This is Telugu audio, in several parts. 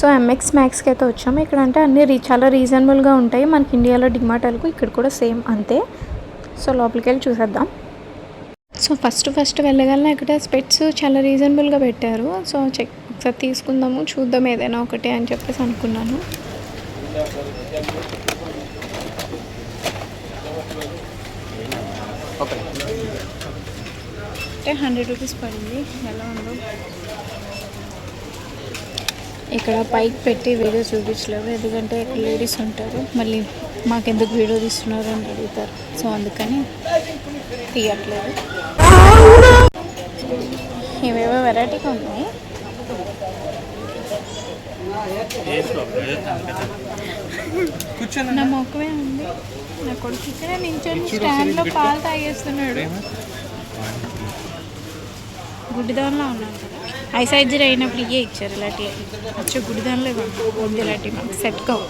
సో ఎంఎక్స్ మ్యాక్స్కి అయితే వచ్చాము. ఇక్కడ అంటే అన్నీ రీ చాలా రీజనబుల్గా ఉంటాయి. మనకి ఇండియాలో డిమార్టల్కు ఇక్కడ కూడా సేమ్ అంతే. సో లోపలికి వెళ్ళి చూసేద్దాం. సో ఫస్ట్ ఫస్ట్ వెళ్ళగలనే ఇక్కడ స్పెట్స్ చాలా రీజనబుల్గా పెట్టారు. సో చెక్ ఒకసారి తీసుకుందాము చూద్దాం ఏదైనా ఒకటే అని చెప్పేసి అనుకున్నాను. అంటే హండ్రెడ్ రూపీస్ పడింది. ఎలా ఉందో? ఇక్కడ పైకి పెట్టి వీడియో చూపించలేవు ఎందుకంటే లేడీస్ ఉంటారు. మళ్ళీ మాకెందుకు వీడియో తీస్తున్నారు అని అడుగుతారు. సో అందుకని తీయట్లేదు. ఇవేవో వెరైటీగా ఉన్నాయి. నా మొక్కమే ఉంది. నా కొడుకు ఇక్కడ నించొని స్టాండ్లో పాలు తాగేస్తున్నాడు. గుడ్డిదానిలో ఉన్నాను కదా ఐ సైజర్ అయినప్పుడు ఇవే ఇచ్చారు ఇలాంటివి వచ్చి గుడ్డిదానిలో ఇవ్వండి. ఉంది ఇలాంటివి మాకు సెట్ కావు.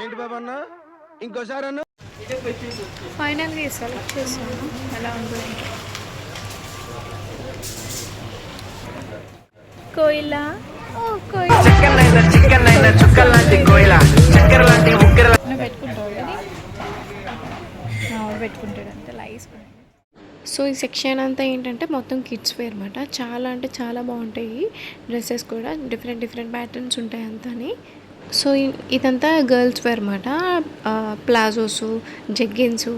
ఏంటి ఇంకోసారి అన్న? ఫైనల్గా సెలెక్ట్ చేశాను ఎలా ఉందో. కోయిలా? ఓ కోయిలా. చికెన్ అయినా చికెన్ అయినా చుక్కల్ లాంటి కోయిల. చక్కెర లాంటి ఇది పెట్టుకుంటాడు. అంతే లైస్ సో ఈ సెక్షన్ అంతా ఏంటంటే మొత్తం కిడ్స్ వేర్ అనమాట చాలా అంటే చాలా బాగుంటాయి డ్రెస్సెస్ కూడా. డిఫరెంట్ డిఫరెంట్ ప్యాటర్న్స్ ఉంటాయి అంతాని. సో ఇదంతా గర్ల్స్ వేర్ అనమాట ప్లాజోస్ జగ్గిన్స్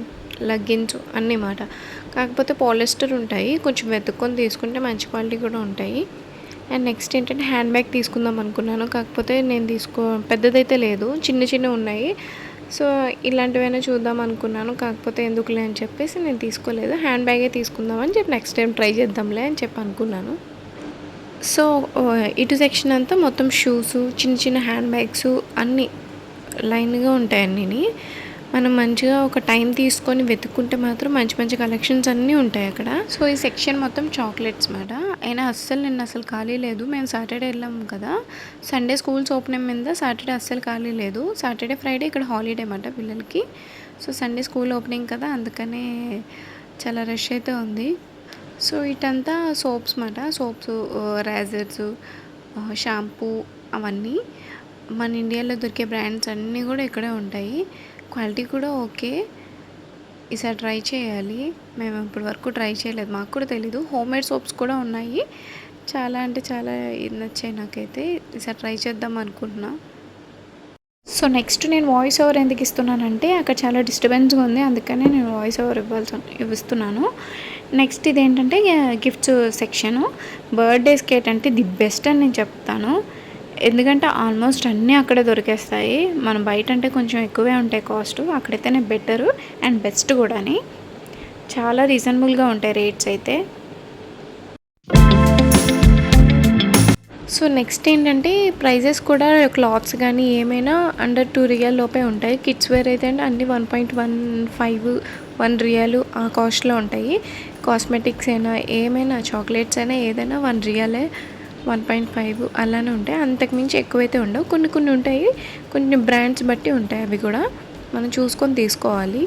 లగ్గిన్స్ అన్నమాట. కాకపోతే పాలిస్టర్ ఉంటాయి. కొంచెం వెతుక్కొని తీసుకుంటే మంచి క్వాలిటీ కూడా ఉంటాయి. అండ్ నెక్స్ట్ ఏంటంటే హ్యాండ్ బ్యాగ్ తీసుకుందాం అనుకున్నాను. కాకపోతే నేను తీసుకో పెద్దదైతే లేదు. చిన్న చిన్న ఉన్నాయి. సో ఇలాంటివైనా చూద్దాం అనుకున్నాను. కాకపోతే ఎందుకులే అని చెప్పేసి నేను తీసుకోలేదు. హ్యాండ్ బ్యాగే తీసుకుందామని చెప్పి నెక్స్ట్ టైం ట్రై చేద్దాంలే అని చెప్పి అనుకున్నాను. సో ఇటు సెక్షన్ అంతా మొత్తం షూస్ చిన్న చిన్న హ్యాండ్ బ్యాగ్స్ అన్నీ లైన్గా ఉంటాయి అన్నీ మనం మంచిగా ఒక టైం తీసుకొని వెతుక్కుంటే మాత్రం మంచి మంచి కలెక్షన్స్ అన్నీ ఉంటాయి అక్కడ. సో ఈ సెక్షన్ మొత్తం చాక్లెట్స్ మాట. అయినా అస్సలు నిన్న అసలు ఖాళీ లేదు. మేము సాటర్డే వెళ్ళాము కదా. సండే స్కూల్స్ ఓపెన్ మీద సాటర్డే అస్సలు ఖాళీ లేదు. సాటర్డే ఫ్రైడే ఇక్కడ హాలిడే మాట పిల్లలకి. సో సండే స్కూల్ ఓపెనింగ్ కదా అందుకనే చాలా రష్ అయితే ఉంది. సో ఇటంతా సోప్స్ మాట. సోప్స్ రేజర్స్ షాంపూ అవన్నీ మన ఇండియాలో దొరికే బ్రాండ్స్ అన్నీ కూడా ఇక్కడే ఉంటాయి. క్వాలిటీ కూడా ఓకే. ఈసారి ట్రై చేయాలి. మేము ఇప్పటి వరకు ట్రై చేయలేదు. మాకు కూడా తెలీదు. హోమ్ మేడ్ సోప్స్ కూడా ఉన్నాయి. చాలా అంటే చాలా నచ్చాయి నాకైతే. ఈసారి ట్రై చేద్దాం అనుకుంటున్నా. సో నెక్స్ట్ నేను వాయిస్ ఓవర్ ఎందుకు ఇస్తున్నానంటే అక్కడ చాలా డిస్టర్బెన్స్గా ఉంది. అందుకనే నేను వాయిస్ ఓవర్ ఇవ్వాల్సి ఇస్తున్నాను నెక్స్ట్ ఇదేంటంటే గిఫ్ట్స్ సెక్షను. బర్త్డేస్కి ఏంటంటే ది బెస్ట్ అని నేను చెప్తాను. ఎందుకంటే ఆల్మోస్ట్ అన్నీ అక్కడ దొరికేస్తాయి. మనం బయట అంటే కొంచెం ఎక్కువే ఉంటాయి కాస్ట్. అక్కడైతేనే బెటరు అండ్ బెస్ట్ కూడాని. చాలా రీజనబుల్గా ఉంటాయి రేట్స్ అయితే. సో నెక్స్ట్ ఏంటంటే ప్రైజెస్ కూడా క్లాత్స్ కానీ ఏమైనా అండర్ టూ రియల్ లోపే ఉంటాయి. కిడ్స్ వేర్ అయితే అంటే అన్ని one point one five one riyal ఆ కాస్ట్లో ఉంటాయి. కాస్మెటిక్స్ అయినా ఏమైనా చాక్లెట్స్ అయినా ఏదైనా వన్ రియలే వన్ పాయింట్ ఫైవ్ అలానే ఉంటాయి. అంతకుమించి ఎక్కువైతే ఉండవు. కొన్ని కొన్ని ఉంటాయి. కొన్ని బ్రాండ్స్ బట్టి ఉంటాయి అవి కూడా. మనం చూసుకొని తీసుకోవాలి.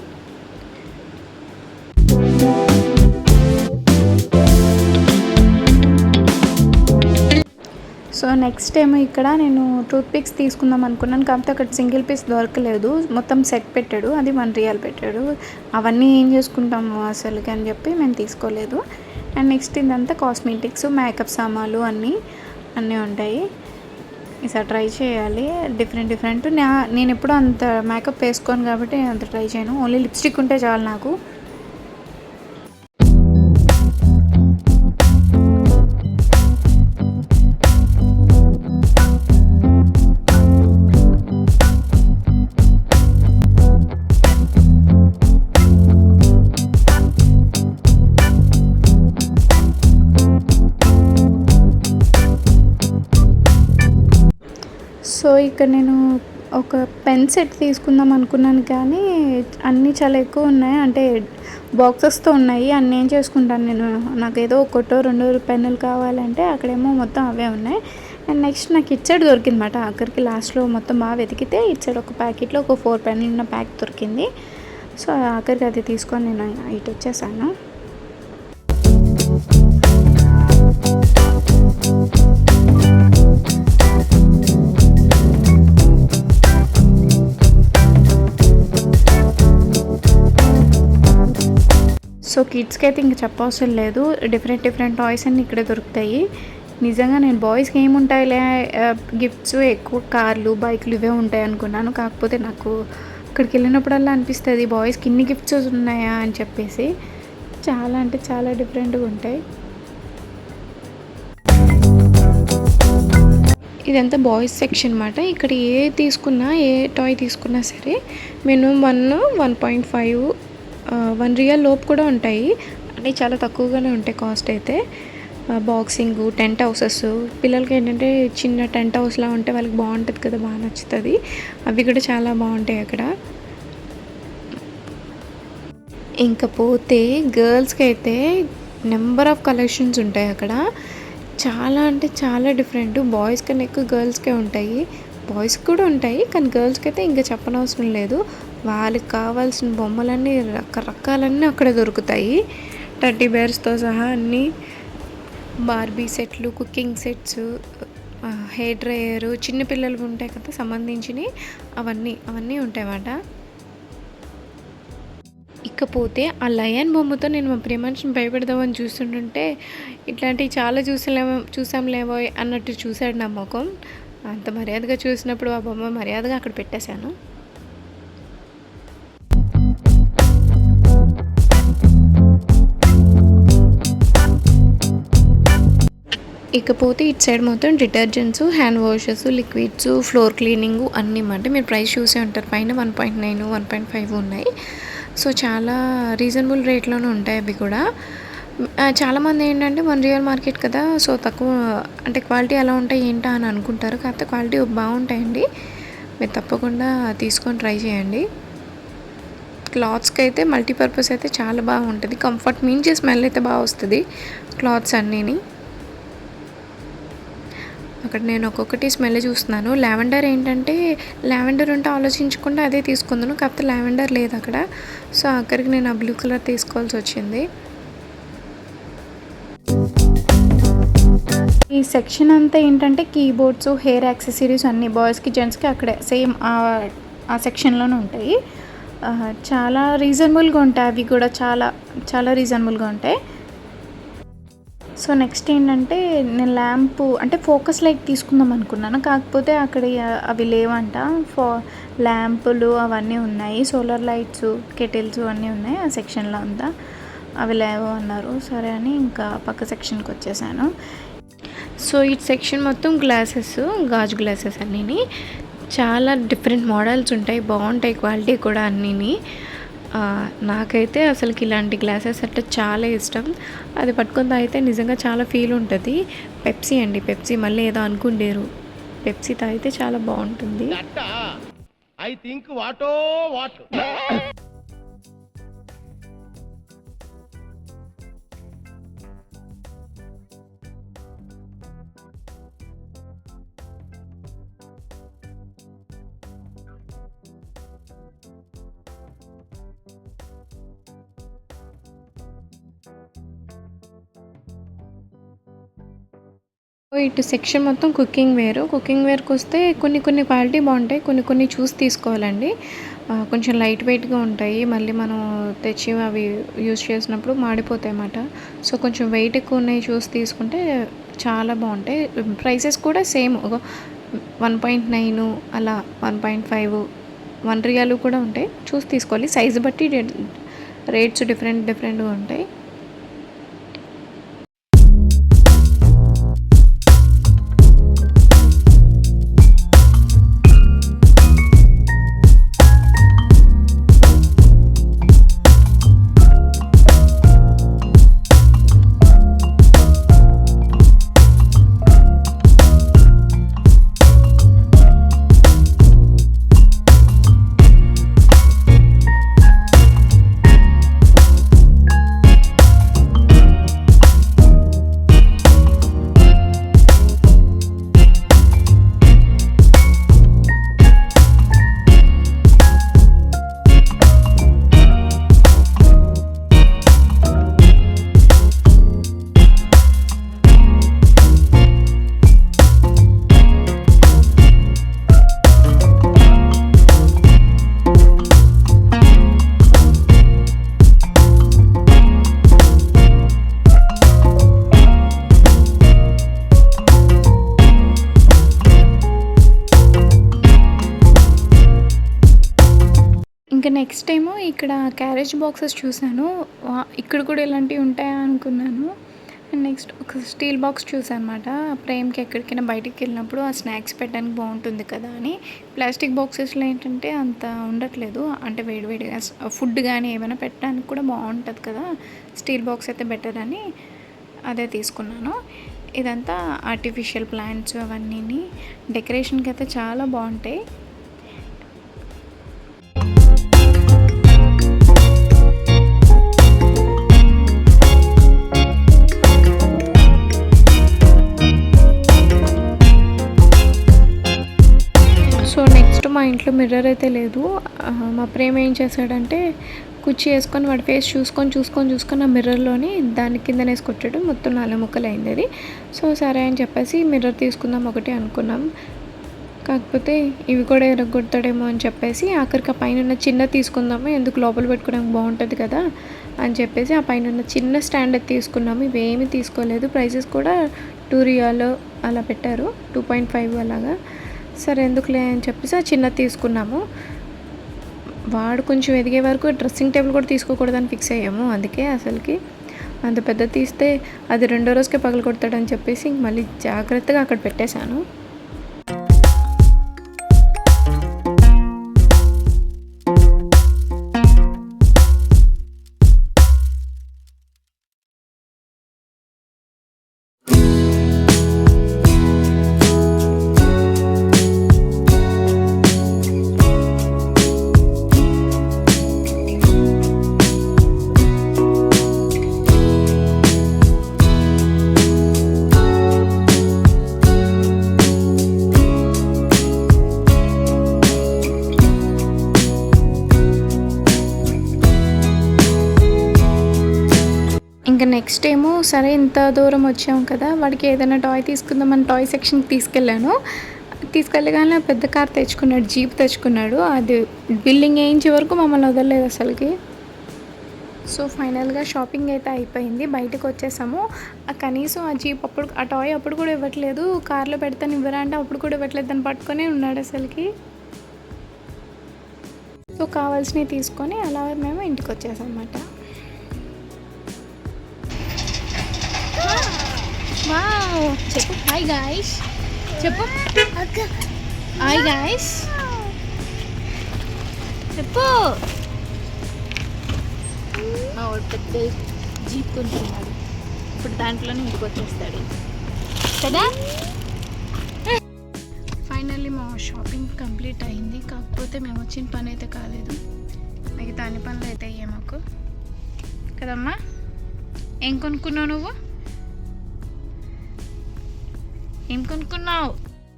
సో నెక్స్ట్ ఏమో ఇక్కడ నేను టూత్ పిక్స్ తీసుకుందాం అనుకున్నాను. కాకపోతే అక్కడ సింగిల్ పీస్ దొరకలేదు. మొత్తం సెట్ పెట్టాడు. అది వన్ రియల్ పెట్టాడు. అవన్నీ ఏం చేసుకుంటాము అసలుకి అని చెప్పి మేము తీసుకోలేదు. అండ్ నెక్స్ట్ ఇదంతా కాస్మెటిక్స్ మేకప్ సామాన్లు అన్నీ అన్నీ ఉంటాయి. ఈసారి ట్రై చేయాలి. డిఫరెంట్ డిఫరెంట్ నా నేను ఎప్పుడూ అంత మేకప్ వేసుకోను కాబట్టి నేను అంత ట్రై చేయను. ఓన్లీ లిప్స్టిక్ ఉంటే చాలు నాకు. ఇక్కడ నేను ఒక పెన్ సెట్ తీసుకుందాం అనుకున్నాను కానీ అన్నీ చాలా ఎక్కువ ఉన్నాయి. అంటే బాక్సెస్తో ఉన్నాయి. అన్నీ ఏం చేసుకుంటాను నేను? నాకు ఏదో ఒకటో రెండో పెన్నులు కావాలంటే అక్కడేమో మొత్తం అవే ఉన్నాయి. అండ్ నెక్స్ట్ నాకు ఇచ్చాడు దొరికిందన్నమాట. అక్కడికి లాస్ట్లో మొత్తం బాగా వెతికితే ఇచ్చాడు. ఒక ప్యాకెట్లో ఒక ఫోర్ పెన్నులు ఉన్న ప్యాక్ దొరికింది. సో ఆఖరికి అది తీసుకొని నేను ఇటు వచ్చేసాను. సో కిడ్స్కి అయితే ఇంక చెప్పవసరం లేదు. డిఫరెంట్ డిఫరెంట్ టాయ్స్ అన్నీ ఇక్కడే దొరుకుతాయి. నిజంగా నేను బాయ్స్కి ఏముంటాయిలే గిఫ్ట్స్ ఎక్కువ కార్లు బైక్లు ఇవే ఉంటాయి అనుకున్నాను. కాకపోతే నాకు అక్కడికి వెళ్ళినప్పుడల్లా అనిపిస్తుంది బాయ్స్కి ఇన్ని గిఫ్ట్స్ ఉన్నాయా? అని చెప్పేసి. చాలా అంటే చాలా డిఫరెంట్గా ఉంటాయి. ఇదంతా బాయ్స్ సెక్షన్ అనమాట ఇక్కడ ఏ తీసుకున్నా ఏ టాయ్ తీసుకున్నా సరే minimum one one point five one riyal లోపు కూడా ఉంటాయి. అంటే చాలా తక్కువగానే ఉంటాయి కాస్ట్ అయితే. బాక్సింగ్ టెంట్ హౌసెస్ పిల్లలకి ఏంటంటే చిన్న టెంట్ హౌస్లా ఉంటే వాళ్ళకి బాగుంటుంది కదా బాగా నచ్చుతుంది. అవి కూడా చాలా బాగుంటాయి అక్కడ. ఇంకా పోతే గర్ల్స్కి అయితే నెంబర్ ఆఫ్ కలెక్షన్స్ ఉంటాయి అక్కడ. చాలా అంటే చాలా డిఫరెంట్ బాయ్స్ కన్నా ఎక్కువ గర్ల్స్కే ఉంటాయి. బాయ్స్కి కూడా ఉంటాయి కానీ గర్ల్స్కి అయితే ఇంకా చెప్పనవసరం లేదు. వాళ్ళకి కావాల్సిన బొమ్మలన్నీ రకరకాలన్నీ అక్కడ దొరుకుతాయి. టర్టీ బేర్స్తో సహా అన్నీ. బార్బీ సెట్లు కుకింగ్ సెట్స్ హెయిర్ డ్రయరు చిన్నపిల్లలు ఉంటాయి కదా సంబంధించినవి. అవన్నీ అవన్నీ ఉంటాయి అన్నమాట ఇకపోతే ఆ లయన్ బొమ్మతో నేను మా ప్రియమనిషిని భయపెడదామని చూస్తుంటుంటే ఇట్లాంటివి చాలా చూసలేమో చూసాంలేమో అన్నట్టు చూశాడు నా ముఖం. అంత మర్యాదగా చూసినప్పుడు ఆ బొమ్మ మర్యాదగా అక్కడ పెట్టేశాను. ఇకపోతే ఇటు సైడ్ మొత్తం detergents hand washes liquids floor cleaning అన్నీ అంటే మీరు ప్రైస్ చూసే ఉంటారు. పైన one point nine one point five ఉన్నాయి. సో చాలా రీజనబుల్ రేట్లోనే ఉంటాయి అవి కూడా. చాలామంది ఏంటంటే వన్ రియల్ మార్కెట్ కదా సో తక్కువ అంటే క్వాలిటీ ఎలా ఉంటాయి ఏంటా అని అనుకుంటారు. కాకపోతే క్వాలిటీ బాగుంటాయండి. మీరు తప్పకుండా తీసుకొని ట్రై చేయండి. క్లాత్స్కి అయితే మల్టీపర్పస్ అయితే చాలా బాగుంటుంది. కంఫర్ట్ మించి స్మెల్ అయితే బాగా వస్తుంది. క్లాత్స్ అన్నీని. అక్కడ నేను ఒక్కొక్కటి స్మెల్ చూస్తున్నాను. లావెండర్ ఏంటంటే లావెండర్ ఉంటే ఆలోచించకుండా అదే తీసుకుందాను. కాకపోతే లావెండర్ లేదు అక్కడ. సో అక్కడికి నేను ఆ బ్లూ కలర్ తీసుకోవాల్సి వచ్చింది. ఈ సెక్షన్ అంతా ఏంటంటే కీబోర్డ్స్ హెయిర్ యాక్సెసరీస్ అన్ని బాయ్స్కి జెంట్స్కి అక్కడే సేమ్ ఆ సెక్షన్లోనే ఉంటాయి. చాలా రీజనబుల్గా ఉంటాయి. అవి కూడా చాలా చాలా రీజనబుల్గా ఉంటాయి. సో నెక్స్ట్ ఏంటంటే నేను ల్యాంప్ అంటే ఫోకస్ లైట్ తీసుకుందాం అనుకున్నాను. కాకపోతే అక్కడ అవి లేవంట. ఫో ల్యాంపులు అవన్నీ ఉన్నాయి. సోలార్ లైట్స్ కెటిల్స్ అన్నీ ఉన్నాయి ఆ సెక్షన్లో అంతా. అవి లేవు అన్నారు. సరే అని ఇంకా పక్క సెక్షన్కి వచ్చేసాను. సో ఈ సెక్షన్ మొత్తం గ్లాసెస్ గాజు గ్లాసెస్ అన్నీ చాలా డిఫరెంట్ మోడల్స్ ఉంటాయి. బాగుంటాయి క్వాలిటీ కూడా అన్నీని. నాకైతే అసలుకి ఇలాంటి గ్లాసెస్ అంటే చాలా ఇష్టం. అది పట్టుకొని తాగితే నిజంగా చాలా ఫీల్ ఉంటుంది. పెప్సీ అండి పెప్సీ. మళ్ళీ ఏదో అనుకుండేరు. పెప్సీ తాగితే చాలా బాగుంటుంది. ఐ థింక్ వాటో వాట్. ఇటు సెక్షన్ మొత్తం కుకింగ్ వేరు. కుకింగ్ వేర్కి వస్తే కొన్ని కొన్ని క్వాలిటీ బాగుంటాయి. కొన్ని కొన్ని చూసి తీసుకోవాలండి. కొంచెం లైట్ వెయిట్గా ఉంటాయి. మళ్ళీ మనం తెచ్చి అవి యూజ్ చేసినప్పుడు మాడిపోతాయి అన్నమాట. సో కొంచెం వెయిట్ ఎక్కువ ఉన్నాయి చూసి తీసుకుంటే చాలా బాగుంటాయి. ప్రైసెస్ కూడా సేమ్. వన్ పాయింట్ నైన్ అలా వన్ పాయింట్ ఫైవ్ వన్ రియాలు కూడా ఉంటాయి. చూసి తీసుకోవాలి. సైజు బట్టి రేట్స్ డిఫరెంట్ డిఫరెంట్గా ఉంటాయి. ఇక్కడ క్యారేజ్ బాక్సెస్ చూశాను. వా- ఇక్కడ కూడా ఇలాంటివి ఉంటాయా అనుకున్నాను. అండ్ నెక్స్ట్ ఒక స్టీల్ బాక్స్ చూసాను అనమాట ప్రేమ్కి ఎక్కడికైనా బయటికి వెళ్ళినప్పుడు ఆ స్నాక్స్ పెట్టడానికి బాగుంటుంది కదా అని. ప్లాస్టిక్ బాక్సెస్లో ఏంటంటే అంత ఉండట్లేదు. అంటే వేడివేడిగా ఫుడ్ కానీ ఏమైనా పెట్టడానికి కూడా బాగుంటుంది కదా. స్టీల్ బాక్స్ అయితే బెటర్ అని అదే తీసుకున్నాను. ఇదంతా ఆర్టిఫిషియల్ ప్లాంట్స్ అవన్నీ డెకరేషన్కి అయితే చాలా బాగుంటాయి. ఇంట్లో మిర్రర్ అయితే లేదు. మా ప్రేమ ఏం చేశాడంటే కుర్చీ వేసుకొని వాడి ఫేస్ చూసుకొని చూసుకొని చూసుకొని ఆ మిర్రర్లోని దాని కింద వేసుకొచ్చాడు మొత్తం నాలుగు ముక్కలు అయింది అది. సో సరే అని చెప్పేసి మిర్రర్ తీసుకుందాం ఒకటి అనుకున్నాం. కాకపోతే ఇవి కూడా ఎరగొడతాడేమో అని చెప్పేసి ఆఖరికి ఆ పైన ఉన్న చిన్న తీసుకుందాము ఎందుకు లోపల పెట్టుకోవడానికి బాగుంటుంది కదా అని చెప్పేసి ఆ పైన ఉన్న చిన్న స్టాండ్ అయితే తీసుకున్నాము. ఇవేమీ తీసుకోలేదు. ప్రైసెస్ కూడా టూ రియాలో అలా పెట్టారు. టూ పాయింట్ ఫైవ్ అలాగా. సరే ఎందుకులే అని చెప్పేసి ఆ చిన్నది తీసుకున్నాము. వాడు కొంచెం ఎదిగే వరకు డ్రెస్సింగ్ టేబుల్ కూడా తీసుకోకూడదని ఫిక్స్ అయ్యాము అందుకే అసలుకి. అంత పెద్ద తీస్తే అది రెండో రోజుకే పగలు కొడతాడని చెప్పేసి మళ్ళీ జాగ్రత్తగా అక్కడ పెట్టేశాను. సరే ఇంత దూరం వచ్చాం కదా వాడికి ఏదైనా టాయ్ తీసుకుందామని టాయ్ సెక్షన్కి తీసుకెళ్ళాను. తీసుకెళ్ళగానే పెద్ద కార్ తెచ్చుకున్నాడు జీప్ తెచ్చుకున్నాడు. అది బిల్డింగ్ వేయించే వరకు మమ్మల్ని వదలలేదు అసలుకి. సో ఫైనల్గా షాపింగ్ అయితే అయిపోయింది. బయటకు వచ్చేసాము. ఆ కనీసం ఆ జీప్ అప్పుడు ఆ టాయ్ అప్పుడు కూడా ఇవ్వట్లేదు. కార్లో పెడతాను ఇవ్వరా అంటే అప్పుడు కూడా ఇవ్వట్లేదు దాన్ని పట్టుకొని ఉన్నాడు అసలుకి. సో కావాల్సినవి తీసుకొని అలా మేము ఇంటికి వచ్చేసాం అన్నమాట వావ్ చెప్పు. హాయ్ గాయ్స్ చెప్పు. హాయ్ గాయ్స్ చెప్పు. పెద్ద జీప్ కొనుక్కున్నాడు. ఇప్పుడు దాంట్లోనే ఇంటికి వచ్చేస్తాడు కదా? ఫైనల్లీ మా షాపింగ్ కంప్లీట్ అయింది. కాకపోతే మేము వచ్చిన పని అయితే కాలేదు. మిగతా అన్ని పనులు అయితే అయ్యాయి మాకు. కదమ్మా? ఏం కొనుక్కున్నావు నువ్వు? ఏం కొనుక్కున్నావు?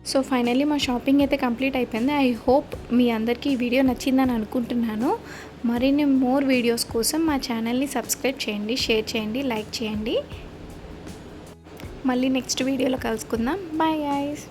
సో ఫైనల్లీ మా షాపింగ్ అయితే కంప్లీట్ అయిపోయింది. ఐ హోప్ మీ అందరికీ ఈ వీడియో నచ్చిందని అనుకుంటున్నాను. మరిన్ని మోర్ వీడియోస్ కోసం మా ఛానల్ని సబ్స్క్రైబ్ చేయండి షేర్ చేయండి లైక్ చేయండి. మళ్ళీ నెక్స్ట్ వీడియోలో కలుసుకుందాం. Bye guys.